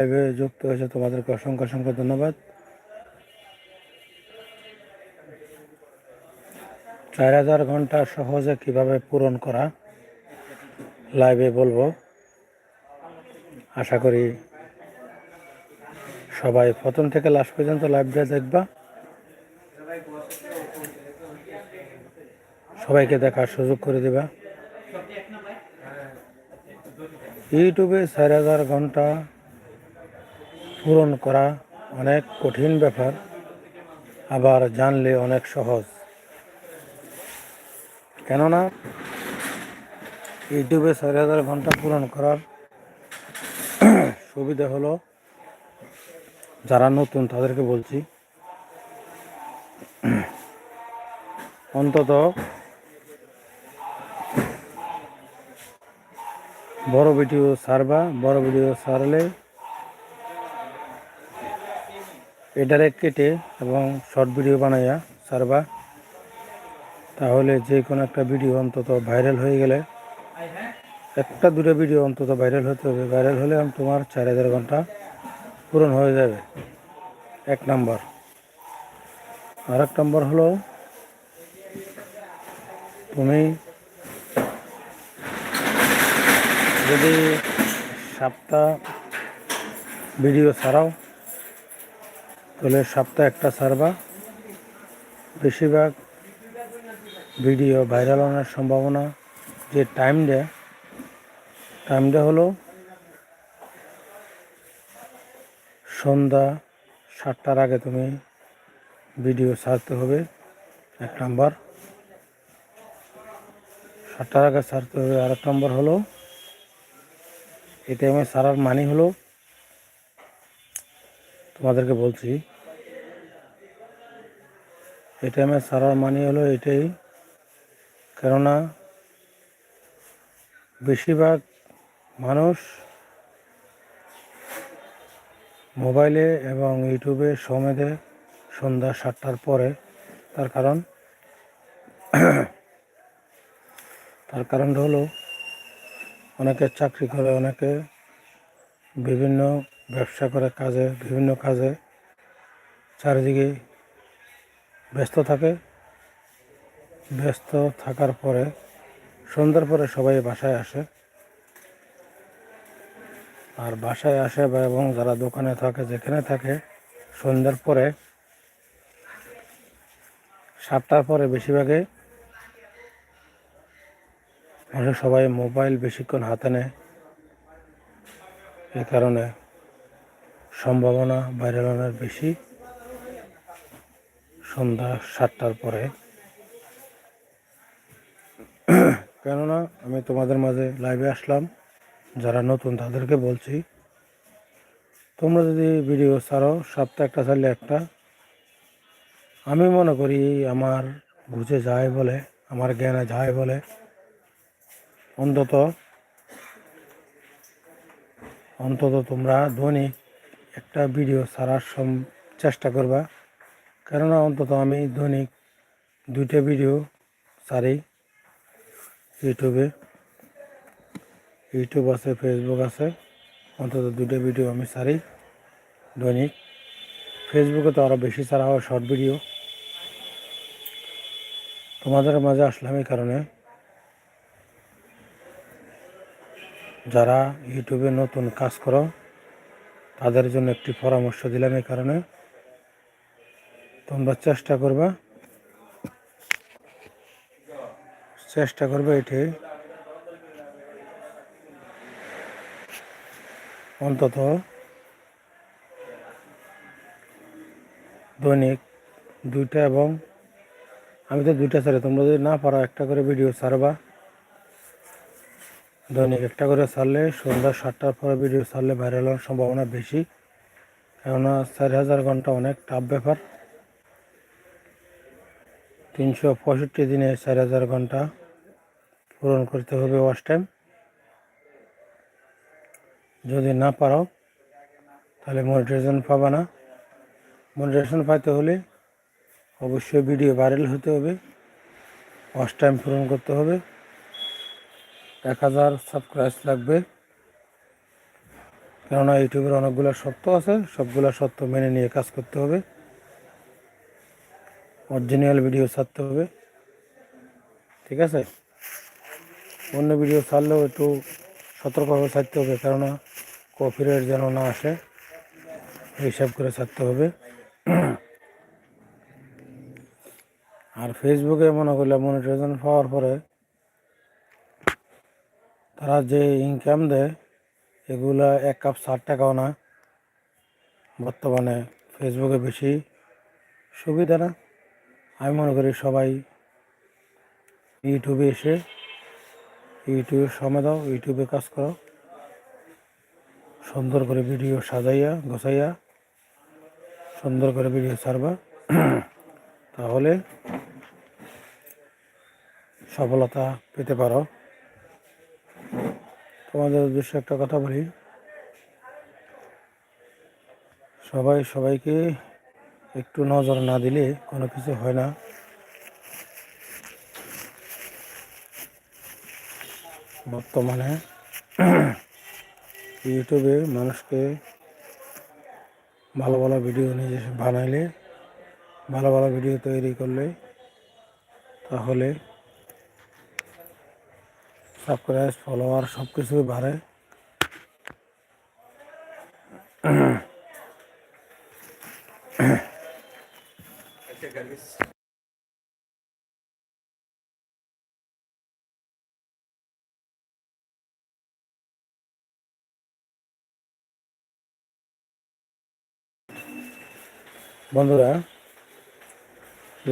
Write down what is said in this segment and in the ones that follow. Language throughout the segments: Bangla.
লাইভে যুক্ত হয়েছে, তোমাদেরকে অসংখ্য অসংখ্য ধন্যবাদ। চার হাজার ঘণ্টা সহজে কীভাবে পূরণ করা লাইভে বলব। আশা করি সবাই প্রথম থেকে লাস্ট পর্যন্ত লাইভটা দেখবা। সবাইকে দেখার সুযোগ করে দিবা। ইউটিউবে চার হাজার ঘণ্টা পূরণ করা অনেক কঠিন ব্যাপার, আবার জানলে অনেক সহজ। কেননা, ইউটিউবে চার হাজার ঘণ্টা পূরণ করার সুবিধা হলো, যারা নতুন তাদেরকে বলছি, অন্তত বড় ভিডিও ছাড়বা, বড় ভিডিও ছাড়লে এটারে কেটে এবং শর্ট ভিডিও বানাইয়া ছাড়বা। তাহলে যে কোনো একটা ভিডিও অন্তত ভাইরাল হয়ে গেলে, একটা দুটো ভিডিও অন্তত ভাইরাল হতে হবে। ভাইরাল হলে তোমার চার হাজার ঘণ্টা পূরণ হয়ে যাবে। এক নম্বর। আর এক নম্বর হলো, তুমি যদি সপ্তাহ ভিডিও ছাড়াও তাহলে সপ্তাহে একটা ছাড়বা বেশিরভাগ ভিডিও ভাইরাল হওয়ার সম্ভাবনা যে টাইম দেয় টাইমটা হলো সন্ধ্যা সাতটার আগে তুমি ভিডিও ছাড়তে হবে, এক নম্বর সাতটার আগে ছাড়তে হবে আর এক নম্বর হলো এই টাইমে ছাড়ার মানি হলো তোমাদেরকে বলছি এই টাইমে ছাড়ার মানে হলো এটাই। কেননা, বেশিরভাগ মানুষ মোবাইলে এবং ইউটিউবে সময় দেয় সন্ধ্যা সাতটার পরে, তার কারণ, তার কারণটা হলো, অনেকে চাকরি করে, অনেকে বিভিন্ন ব্যবসা করে কাজে, বিভিন্ন কাজে। চারিদিকে ব্যস্ত থাকে। ব্যস্ত থাকার পরে, সন্ধ্যার পরে সবাই বাসায় আসে। আর বাসায় আসে বা এবং যারা দোকানে থাকে, যেখানে থাকে, সন্ধ্যার পরে, সাতটার পরে বেশিরভাগে মানুষ সবাই মোবাইল বেশিক্ষণ হাতে নেয়। এ কারণে সম্ভাবনা ভাইরাল হওয়ার বেশি। সন্ধ্যা সাতটার পরে। কেননা, আমি তোমাদের মাঝে লাইভে আসলাম। যারা নতুন, তাদেরকে বলছি, তোমরা যদি ভিডিও ছাড়ো, সপ্তাহে একটা ছাড়লে একটা। আমি মনে করি আমার বুঝে যায় বলে, আমার জ্ঞানে যায় বলে। অন্তত অন্তত তোমরা দৈনিক একটা ভিডিও ছাড়ার সম চেষ্টা করবা। কেননা অন্তত আমি দৈনিক দুইটা ভিডিও ছাড়ি ইউটিউবে। ইউটিউব আছে, ফেসবুক আছে, অন্তত দুটো ভিডিও আমি ছাড়ি দৈনিক। ফেসবুকে তো আরও বেশি ছাড়া হয়, শর্ট ভিডিও। তোমাদের মাঝে আসলাম এই কারণে। যারা ইউটিউবে নতুন কাজ করো তাদের জন্য একটি পরামর্শ দিলাম এই কারণে। তোমরা চেষ্টা করবা। চেষ্টা করবে এটি অন্তত দৈনিক দুইটা এবং আমি তো দুইটা ছাড়ি, তোমরা যদি না পারো একটা করে ভিডিও ছাড়বা। দৈনিক একটা করে ছাড়লে সন্ধ্যা সাতটার পরে ভিডিও ছাড়লে ভাইরাল হওয়ার সম্ভাবনা বেশি। কেননা চার হাজার ঘণ্টা অনেক টাফ ব্যাপার। তিনশো পঁয়ষট্টি দিনে চার হাজার ঘণ্টা পূরণ করতে হবে ওয়াশ টাইম যদি না পারো, তাহলে মনিটাইজেশন পাবে না। মনিটাইজেশন পাইতে হলে অবশ্যই ভিডিও ভাইরাল হতে হবে। ওয়াশ টাইম পূরণ করতে হবে। এক হাজার সাবস্ক্রাইব লাগবে। কেননা ইউটিউবের অনেকগুলো সত্য আছে, সবগুলো সত্য মেনে নিয়ে কাজ করতে হবে। অরিজিনাল ভিডিও ছাড়তে হবে। ঠিক আছে? অন্য ভিডিও ছাড়লেও একটু সতর্কভাবে ছাড়তে হবে, কেননা কপিরাইট যেন না আসে হিসাব করে ছাড়তে হবে। আর ফেসবুকে মনে করলে মনিটাইজেশন পাওয়ার পরে তারা যে ইনকাম দেয়, এগুলা এক কাপ ষাট টাকাও না। বর্তমানে ফেসবুকে বেশি সুবিধা না। আমি মনে করি সবাই ইউটিউবে এসে ইউটিউবে সময় দাও ইউটিউবে কাজ করো। সুন্দর করে ভিডিও সাজাইয়া, গোছাইয়া, সুন্দর করে ভিডিও ছাড়বা। তাহলে সফলতা পেতে পারো। তোমাদের উদ্দেশ্যে একটা কথা বলি। সবাই সবাইকে একটু নজর না দিলে কোনো কিছু হয় না। বর্তমানে ইউটিউবে মানুষকে ভালো ভালো ভিডিও নিজে বানাইলে, ভালো ভালো ভিডিও তৈরি করলে তাহলে সাবস্ক্রাইব, ফলোয়ার সব কিছুই বাড়ে। বন্ধুরা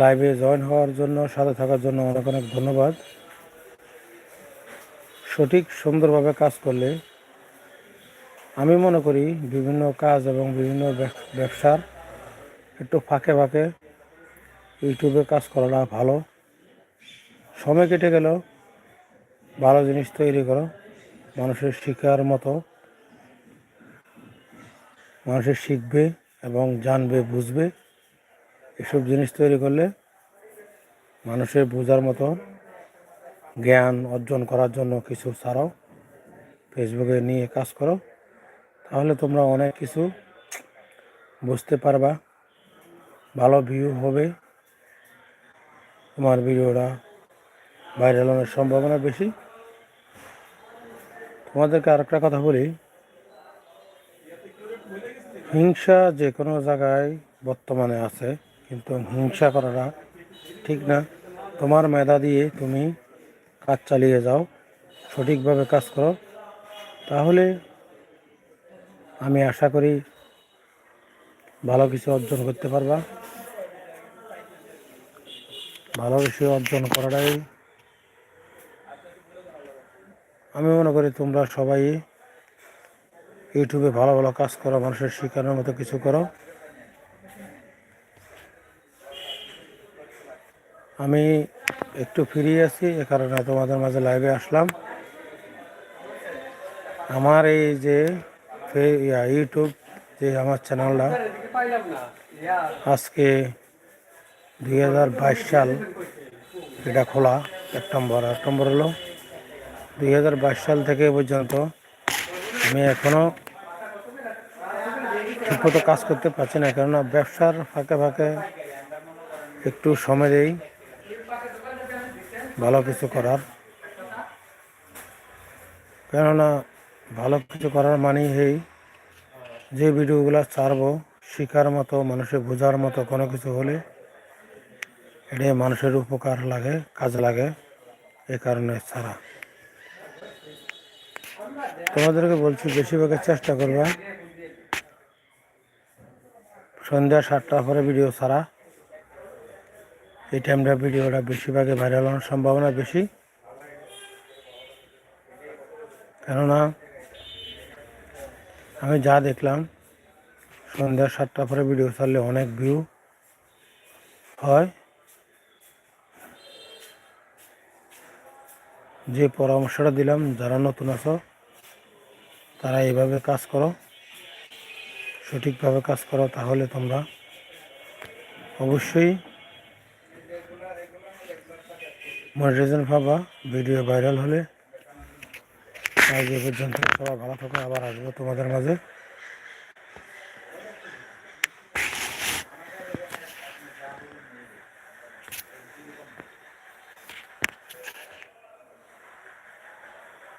লাইভে জয়েন হওয়ার জন্য, সাথে থাকার জন্য অনেক অনেক ধন্যবাদ। সঠিক সুন্দরভাবে কাজ করলে আমি মনে করি বিভিন্ন কাজ এবং বিভিন্ন ব্যবসার একটু ফাঁকে ফাঁকে ইউটিউবে কাজ করাটা ভালো। সময় কেটে গেলেও ভালো জিনিস তৈরি করো। মানুষের শিখার মতো মানুষের শিখবে এবং জানবে, বুঝবে। এসব জিনিস তৈরি করলে মানুষের বোঝার মতো জ্ঞান অর্জন করার জন্য কিছু ছাড়াও ফেসবুকে নিয়ে কাজ করো। তাহলে তোমরা অনেক কিছু বুঝতে পারবা। ভালো ভিউ হবে। তোমার ভিডিওটা ভাইরাল হওয়ার সম্ভাবনা বেশি। তোমাদেরকে আরেকটা কথা বলি। হিংসা যে কোনো জায়গায় বর্তমানে আছে, কিন্তু হিংসা করাটা ঠিক না। তোমার মেধা দিয়ে তুমি কাজ চালিয়ে যাও, সঠিকভাবে কাজ করো, তাহলে আমি আশা করি ভালো কিছু অর্জন করতে পারবা। ভালো কিছু অর্জন করাটাই। আমি মনে করি তোমরা সবাই ইউটিউবে ভালো ভালো কাজ করো, মানুষের শেখানোর মতো কিছু করো। আমি একটু ফ্রি আছি এ কারণে তোমাদের মাঝে লাইভে আসলাম। আমার এই যে ইউটিউব যে আমার চ্যানেলটা আজকে দুই হাজার বাইশ সাল এটা খোলা, এক নম্বর। এক নম্বর হলো, দুই হাজার বাইশ সাল থেকে পর্যন্ত আমি এখনও ঠিকমতো কাজ করতে পারছি না, কেননা ব্যবসার ফাঁকে ফাঁকে একটু সময় দেই। ভালো কিছু করার। কেননা ভালো কিছু করার মানেই এই যে ভিডিওগুলো ছাড়বো শেখার মতো মানুষের বোঝার মতো কোনো কিছু হলে এটা মানুষের উপকার লাগে, কাজ লাগে এ কারণে ছাড়া। তোমাদেরকে বলছি বেশিরভাগের চেষ্টা করবা। সন্ধ্যা সাতটার পরে ভিডিও ছাড়া। এই টাইমটা ভিডিওটা বেশিরভাগে ভাইরাল হওয়ার সম্ভাবনা বেশি। কেননা, আমি যা দেখলাম, সন্ধ্যা সাতটার পরে ভিডিও ছাড়লে অনেক ভিউ হয়। যে পরামর্শটা দিলাম, যারা নতুন আছো, তারা এইভাবে কাজ করো। সঠিকভাবে কাজ করো, তাহলে তোমরা অবশ্যই মনিটাইজেশন পাবা ভিডিও ভাইরাল হলে আজ এ পর্যন্ত সবাই ভালো থাকো, আবার আসব তোমাদের মাঝে।